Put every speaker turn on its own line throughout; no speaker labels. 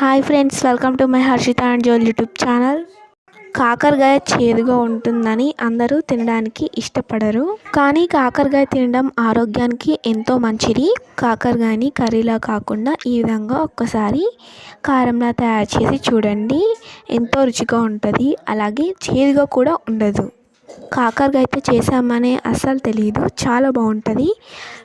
Hi friends welcome to my Harshita and Jol YouTube channel కాకరకాయ చేదుగా ఉంటుందని అందరూ తినడానికి ఇష్టపడరు. కానీ కాకరకాయ తినడం ఆరోగ్యానికి ఎంతో మంచిది. కాకరకాయని కర్రీలా కాకుండా ఈ విధంగా ఒక్కసారి కారంలా తయారు చేసి చూడండి. ఎంతో రుచిగా ఉంటుంది. అలాగే చేదుగా కూడా ఉండదు. కాకరకాయతో చేసామనే అస్సలు తెలియదు చాలా బాగుంటుంది.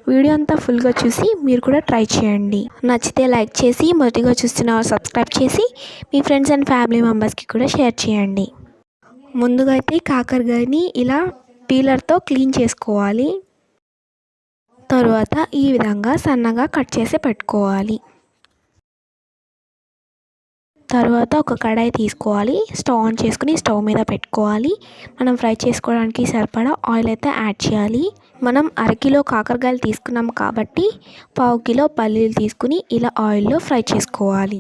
వీడియో అంతా ఫుల్గా చూసి మీరు కూడా ట్రై చేయండి. నచ్చితే లైక్ చేసి మొదటిగా చూస్తున్న సబ్స్క్రైబ్ చేసి మీ ఫ్రెండ్స్ అండ్ ఫ్యామిలీ మెంబర్స్కి కూడా షేర్ చేయండి. ముందుగా అయితే కాకరకాయని ఇలా పీలర్తో క్లీన్ చేసుకోవాలి. తరువాత ఈ విధంగా సన్నగా కట్ చేసి పెట్టుకోవాలి. తర్వాత ఒక కడాయి తీసుకోవాలి. స్టవ్ ఆన్ చేసుకుని స్టవ్ మీద పెట్టుకోవాలి. మనం ఫ్రై చేసుకోవడానికి సరిపడా ఆయిల్ అయితే యాడ్ చేయాలి. మనం అరకిలో కాకరకాయలు తీసుకున్నాం కాబట్టి పావు కిలో పల్లీలు తీసుకుని ఇలా ఆయిల్లో ఫ్రై చేసుకోవాలి.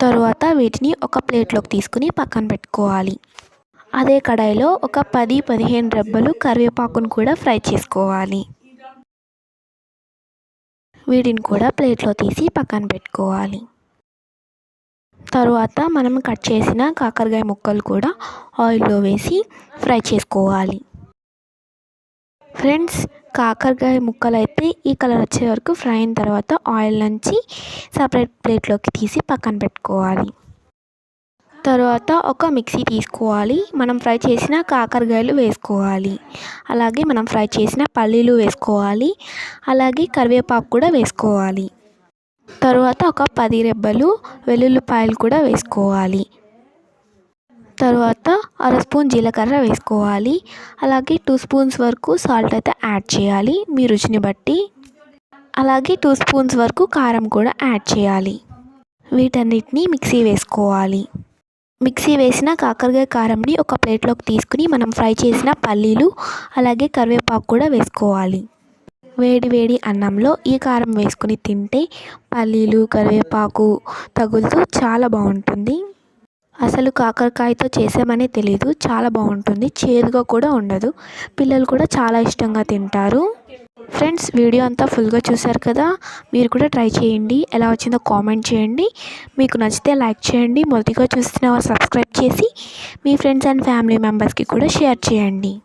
తరువాత వీటిని ఒక ప్లేట్లోకి తీసుకుని పక్కన పెట్టుకోవాలి. అదే కడాయిలో ఒక పది పదిహేను రెబ్బలు కరివేపాకును కూడా ఫ్రై చేసుకోవాలి. వీటిని కూడా ప్లేట్లో తీసి పక్కన పెట్టుకోవాలి. తరువాత మనం కట్ చేసిన కాకరకాయ ముక్కలు కూడా ఆయిల్లో వేసి ఫ్రై చేసుకోవాలి. ఫ్రెండ్స్ కాకరకాయ ముక్కలు అయితే ఈ కలర్ వచ్చే వరకు ఫ్రై అయిన తర్వాత ఆయిల్ నుంచి సపరేట్ ప్లేట్లోకి తీసి పక్కన పెట్టుకోవాలి. తర్వాత ఒక మిక్సీ తీసుకోవాలి. మనం ఫ్రై చేసిన కాకరకాయలు వేసుకోవాలి. అలాగే మనం ఫ్రై చేసిన పల్లీలు వేసుకోవాలి. అలాగే కరివేపాకు కూడా వేసుకోవాలి. తరువాత ఒక పది రెబ్బలు వెల్లుల్లిపాయలు కూడా వేసుకోవాలి. తర్వాత అర స్పూన్ జీలకర్ర వేసుకోవాలి. అలాగే టూ స్పూన్స్ వరకు సాల్ట్ అయితే యాడ్ చేయాలి. మీ రుచిని బట్టి. అలాగే టూ స్పూన్స్ వరకు కారం కూడా యాడ్ చేయాలి. వీటన్నిటిని మిక్సీ వేసుకోవాలి. మిక్సీ వేసిన కాకరకాయ కారంని ఒక ప్లేట్లోకి తీసుకుని మనం ఫ్రై చేసిన పల్లీలు అలాగే కరివేపాకు కూడా వేసుకోవాలి. వేడి వేడి అన్నంలో ఈ కారం వేసుకుని తింటే పల్లీలు కరివేపాకు తగులుతూ చాలా బాగుంటుంది. అసలు కాకరకాయతో చేసామనే తెలీదు చాలా బాగుంటుంది చేదుగా కూడా ఉండదు. పిల్లలు కూడా చాలా ఇష్టంగా తింటారు. ఫ్రెండ్స్ వీడియో అంతా ఫుల్గా చూసారు కదా? మీరు కూడా ట్రై చేయండి. ఎలా వచ్చిందో కామెంట్ చేయండి. మీకు నచ్చితే లైక్ చేయండి. మొదటిగా చూస్తున్న సబ్స్క్రైబ్ చేసి మీ ఫ్రెండ్స్ అండ్ ఫ్యామిలీ మెంబర్స్కి కూడా షేర్ చేయండి.